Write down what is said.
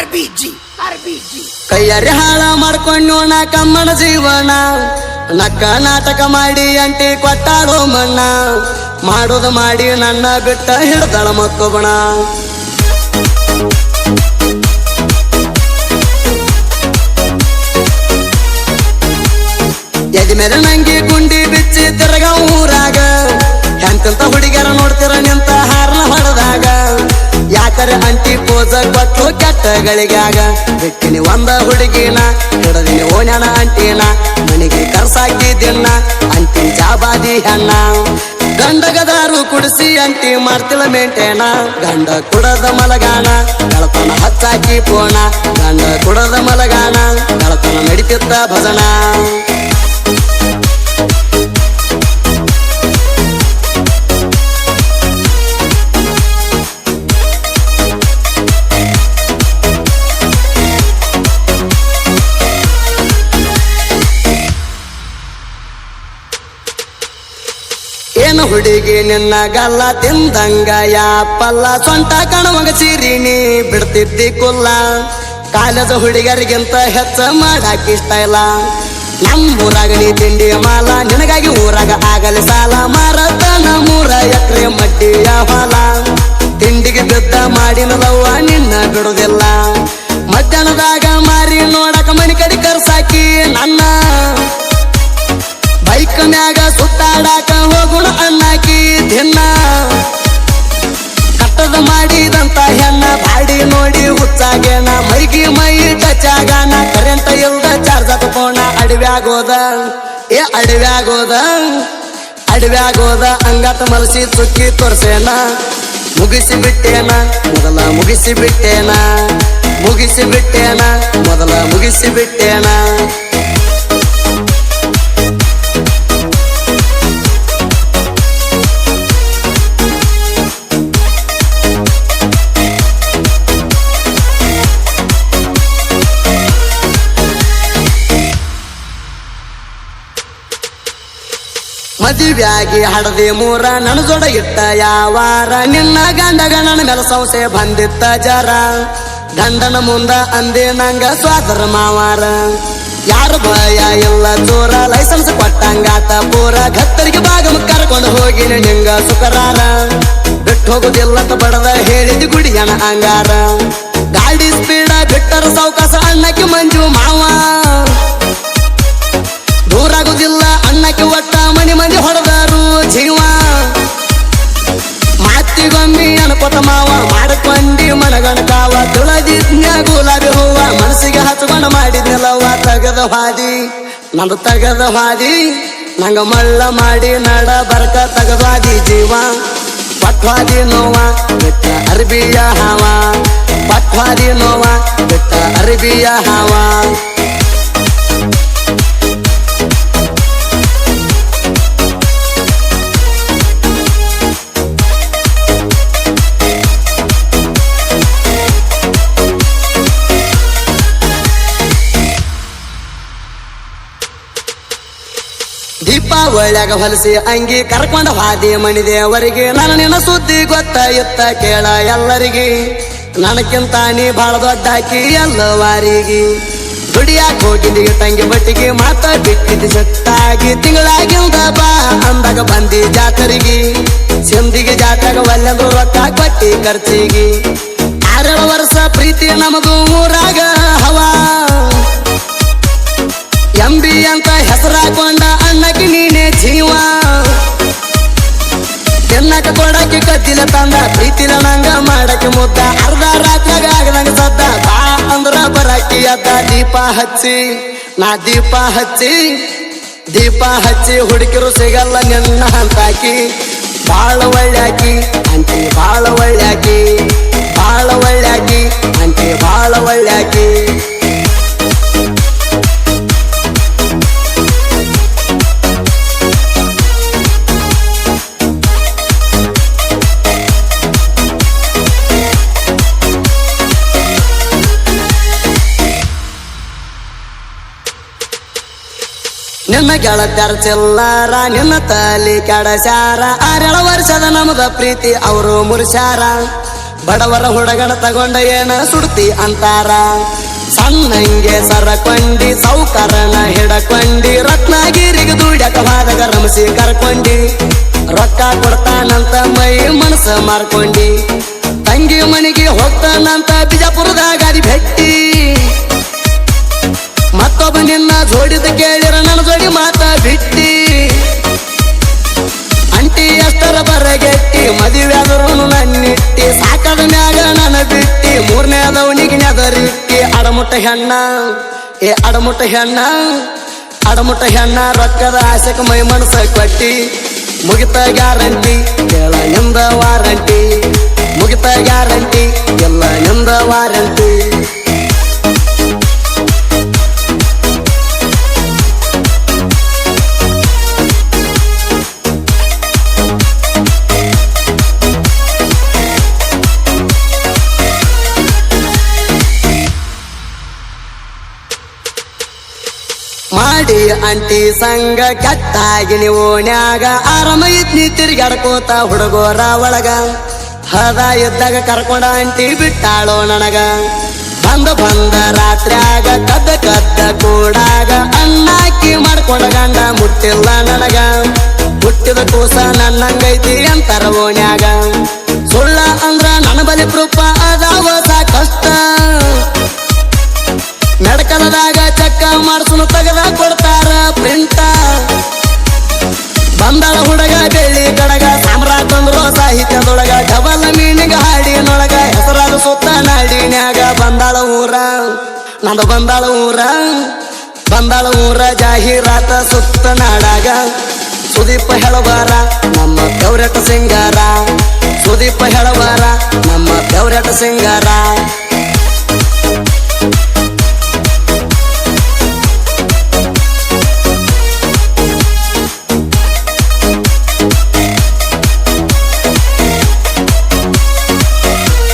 ಆರ್ಬಿಜಿ ಅರ್ಬಿಜಿ ಕೈಯರಿ ಹಾಳ ಮಾಡ್ಕೊಂಡು ಕಮ್ಮನ ಜೀವನ. ನಕ್ಕ ನಾಟಕ ಮಾಡಿ ಅಂಟಿ ಕೊಟ್ಟಾಳೋ ಮಣ್ಣ. ಮಾಡೋದು ಮಾಡಿ ನನ್ನ ಬಿಟ್ಟ ಹಿಡ್ದಳ ಮಕ್ಕೋಬಣ ಎದಿ ಮೇಲೆ ನಂಗೆ ಗುಂಡಿ ಬಿಚ್ಚಿ ತಿರ್ಗ ಊರಾಗ. ಎಂತ ಹುಡುಗಿಯರ ನೋಡ್ತಿರ ನಿಂತ ಕೆಟ್ಟಗಳಿಗಾಗ ಬಿಟ್ಟಿನಿ ಒಂದ ಹುಡುಗಿನ ಹಿಡದಿನಿ ಓಣ್ಯಾನ ಅಂಟಿನ ಮನೆಗೆ ಕರ್ಸಾಕಿದ್ದಿನ್ನ ಅಂತಿ ಜಾಬಾದಿ ಅಣ್ಣ. ಗಂಡಗದಾರು ಕುಡಿಸಿ ಅಂತಿ ಮಾಡ್ತಿಳ ಮೇಂಟೇನ, ಗಂಡ ಕುಡದ ಮಲಗಾಣ ಗಳತನ ಹಚ್ಚಾಕಿ ಪೋಣ, ಗಂಡ ಕುಡದ ಮಲಗಾಣ ಗಳತನ ನಡಿತಿದ್ದ ಭಜನ. ಏನು ಹುಡುಗಿ ನಿನ್ನ ಗಲ್ಲ ತಿಂದಂಗ? ಯಾಪಲ್ಲ ಸೊಂಟ ಸಿರಿ ನೀ ಬಿಡ್ತಿದ್ದಿ ಕುಲ್ಲ. ಕಾಲದ ಹುಡುಗರಿಗಿಂತ ಹೆಚ್ಚ ಇಷ್ಟ ಇಲ್ಲ. ನಮ್ಮೂರಾಗ ನೀ ತಿಂಡಿ ಮಾಲ, ನಿನಗಾಗಿ ಊರಾಗ ಆಗಲಿ ಸಾಲ. ಮಾರದ ನಮ್ಮೂರ ಎಕ್ರೆ ಮಡ್ಡಿಯ ಹೊಲ. ತಿಂಡಿಗೆ ಬಿದ್ದ ಮಾಡಿನದವ್ವ ನಿನ್ನ ಬಿಡುದಿಲ್ಲ. ಮಧ್ಯಾಹ್ನದಾಗ ಬೈಕ್ ಮ್ಯಾಗ ಸುತ್ತಾಡಾಕ ಹೋಗುಣ ಅನ್ನಾಕಿ ದಿನ. ಕಟ್ಟದ ಮಾಡಿದಂತ ಹೆಣ್ಣ ಬಾಡಿ ನೋಡಿ ಹುಚ್ಚಾಗೇನ ಮೈಗಿ ಮೈ ಟಚಾಗಾನ ಕರೆಂಟ್ ಇಲ್ದ ಚಾರ್ಜ್ ಹಾಕೋಣ. ಅಡವ್ಯಾಗೋದ. ಏ, ಅಡವ್ಯಾಗೋದ. ಅಡವ್ಯಾಗೋದ. ಅಂಗಾತ ಮಲಸಿ ಸುಕ್ಕಿ ತೋರ್ಸೇನ. ಮುಗಿಸಿ ಬಿಟ್ಟೇನ. ಮೊದಲ ಮುಗಿಸಿ ಬಿಟ್ಟೇನ. ಮುಗಿಸಿ ಬಿಟ್ಟೇನ. ಮೊದಲ ಮುಗಿಸಿ ಬಿಟ್ಟೇನ. ಮದುವೆಯಾಗಿ ಹಡದಿ ಮೂರ ನನ್ನ ಜೋಡ ಇಟ್ಟ ಯಾವಾರ. ನಿನ್ನ ಗಂಡಗ ನನ್ನ ಮೇಲೆ ಸಂಶಯ ಬಂದಿತ್ತ ಜರ. ಗಂಡನ ಮುಂದ ಅಂದೆ ನಂಗ ಸ್ವಾದರ ಮಾವಾರ. ಯಾರು ಭಯ ಇಲ್ಲ ಚೋರ ಲೈಸೆನ್ಸ್ ಕೊಟ್ಟಂಗಾತ ಪೂರ ಗತ್ತರಿಗೆ ಭಾಗ ಕರ್ಕೊಂಡು ಹೋಗಿ ನಿಂಗ ಸುಕರಾರ. ಬಿಟ್ಟು ಹೋಗುದಿಲ್ಲ ಬಡದ ಹೇಳಿದ ಗುಡಿಯನ ಅಂಗಾರ. ಗಾಡಿ ಸ್ಪೀಡ ಬಿಟ್ಟರ ಸಾವಕಾಶ ಹಾದಿ ನಂದು ತಗದ ಹಾದಿ ನಂಗ ಮಳ್ಳ ಮಾಡಿ ನಡ ಬರ್ಕ ತಗದಾದಿ ಜೀವ. ಪಟ್ವಾದಿ ನೋವ, ಬಿಟ್ಟ ಅರ್ಬಿಯ ಹಾವ. ಪಟ್ವಾದಿ ನೋವ, ಬಿಟ್ಟ ಅರ್ಬಿಯ ಹಾವ. ದೀಪಾವಳಿಯಾಗ ಹೊಲಸಿ ಅಂಗಿ ಕರ್ಕೊಂಡ ಹಾದಿ ಮಣಿದೇವರಿಗೆ ನನ್ನ ನಿನ್ನ ಸುದ್ದಿ ಗೊತ್ತ ಇತ್ತ ಕೇಳ ಎಲ್ಲರಿಗೆ. ನನಕ್ಕಿಂತ ನೀ ಬಾಳ ದೊಡ್ಡ ಹಾಕಿ ಎಲ್ಲವಾರಿಗೆ ದುಡಿಯಾಕ ಹೋಗಿದ್ದಿ ತಂಗಿ ಬಟ್ಟಿಗೆ ಮಾತ ಬಿಟ್ಟಿದ್ದು ಸಟ್ಟಾಗಿ ತಿಂಗಳಾಗಿಂದ ಬಾ ಅಂದಾಗ ಬಂದಿ ಜಾತರಿಗೆ. ಸಿಂದಿಗೆ ಜಾತಾಗ ಒಲ್ಲೆಂದ್ರು ರೊಕ್ಕ ಕೊಟ್ಟಿ ಖರ್ಚಿಗೆ. ಆರೇಳು ವರ್ಷ ಪ್ರೀತಿ ನಮಗೂ ಕದ್ದಿಲ ತಂದ ನಂಗ ಮಾಡಕ್ಕೆ ಮುದ್ದ. ಅರ್ಧ ರಾತ್ರಿಯಾಗ ಆಗದಂಗ ಸದ್ದ. ಬಾ ಅಂದ್ರ ಬರಾಕಿ ಅದ್ದ. ದೀಪ ಹಚ್ಚಿ, ನಾ ದೀಪ ಹಚ್ಚಿ ದೀಪ ಹಚ್ಚಿ ಹುಡುಕಿರು ಸಿಗಲ್ಲ ನಿನ್ನ ಹಂತಾಕಿ. ಬಾಳ ಒಳ್ಳ್ಯಾಕಿ ಅಂಟಿ ಬಾಳ ಒಳ್ಳ್ಯಾಕಿ ನಿನ್ನ ಗೆಳತ್ಯಾರ ಚೆಲ್ಲಾರ, ನಿನ್ನ ತಾಲಿ ಕೆಡಸ್ಯಾರ. ಆರೇಳು ವರ್ಷದ ನಮ್ದ ಪ್ರೀತಿ, ಅವರು ಮುರ್ಸ್ಯಾರ. ಬಡವರ ಹುಡುಗನ ತಗೊಂಡ ಏನ ಸುಡ್ತಿ ಅಂತಾರ. ಸಣ್ಣಂಗೆ ಸರಕೊಂಡಿ, ಸೌಕರನ ಹಿಡಕೊಂಡಿ, ರತ್ನಗಿರಿಗೆ ದುಡ್ಯಕ ಹೋದಾಗ ರಮಸಿ ಕರ್ಕೊಂಡಿ. ರೊಕ್ಕ ಕೊಡ್ತಾನಂತ ಮೈ ಮನಸ್ಸ ಮಾರ್ಕೊಂಡಿ. ತಂಗಿ ಮನೆಗೆ ಹೋಗ್ತಾನಂತ ಬಿಜಾಪುರದಾಗ ಗಾಡಿ ಭೆಟ್ಟಿ ಮತ್ತೊಬ್ಬ ನಿನ್ನ ಜೋಡಿದ ಕೇಳಿರ ನನ್ನ ಜೋಡಿ ಮಾತ ಬಿಟ್ಟಿ. ಅಂಟಿ ಅಷ್ಟರ ಬರಗೆಟ್ಟಿ, ಮದುವೆ ಆದರೂ ನನ್ನಿಟ್ಟಿ. ಸಾಕದ ಮ್ಯಾಗ ನನ್ನ ಬಿಟ್ಟಿ ಮೂರನೇದವನಿಗೆ ನೆದರಿಟ್ಟಿ ಅಡಮುಟ್ಟ ಹೆಣ್ಣ, ಏ ಅಡಮುಟ್ಟ ಹೆಣ್ಣ ಅಡಮುಟ್ಟ ಹೆಣ್ಣ, ರೊಕ್ಕದ ಆಸೆಕ ಮೈ ಮನಸ ಕೊಟ್ಟಿ. ಮುಗಿತ ಗ್ಯಾರಂಟಿ, ಕೇಳ ಎಂದ ವಾರಂಟಿ. ಮುಗಿತ ಗ್ಯಾರಂಟಿ, ಎಲ್ಲ ಎಂದ ವಾರಂಟಿ. ಮಾಡಿ ಅಂಟಿ ಸಂಗ ಕೆಟ್ಟಾಗಿ ನೀವು ನ್ಯಾಗ ಆರಾಮ ಇದ್ನಿ ತಿರ್ಗಾಡ್ಕೋತ ಹುಡುಗೋರ ಒಳಗ. ಹದ ಇದ್ದಾಗ ಕರ್ಕೊಂಡ ಅಂಟಿ ಬಿಟ್ಟಾಳೋ ನನಗ. ಬಂದ ಬಂದ ರಾತ್ರಿಯಾಗ ಕದ್ದ ಕದ್ದ ಕೂಡಾಗ ಅಣ್ಣಾಕಿ ಮಾಡ್ಕೊಂಡ ಗಂಡ ಮುಟ್ಟಿಲ್ಲ ನನಗ. ಹುಟ್ಟಿದ ಕೂಸ ನನ್ನಂಗೈತಿ ಅಂತಾರ ಓಣ್ಯಾಗ ಸುಳ್ಳ ಅಂದ್ರ ನನ್ನ ಬಲಿ ಪ್ರೂಪ ಅದಾವ ಸಾಕಷ್ಟ. ನಡ್ಕಲದಾಗ ಚಕ್ಕ ಮಾಡ್ಸನು ತೆಗೆದ ಕೊಡ್ತಾರ ಪ್ರಿಂಟ. ಬಂದಳ ಹುಡುಗ ಬೆಳ್ಳಿ ಕಡಗ, ಸಾಮ್ರಾಟ್ ಅಂದ್ರು ಸಾಹಿತ್ಯದೊಳಗ, ಡಬಲ್ ಮೀನಿಗೆ ಹಾಡಿನೊಳಗ, ಹೆಸರಾದ ಸುತ್ತ ನಾಡಿನ್ಯಾಗ ಬಂದಾಳ ಊರ. ನಂದು ಬಂದಾಳ ಊರ ಬಂದಾಳ ಊರ ಜಾಹೀರಾತ ಸುತ್ತ ನಾಡಾಗ. ಸುದೀಪ ಹೇಳಬಾರ ನಮ್ಮ ಗೌರಟ ಸಿಂಗಾರ. ಸುದೀಪ ಹೇಳಬಾರ ನಮ್ಮ ಗೌರಟ ಸಿಂಗಾರ.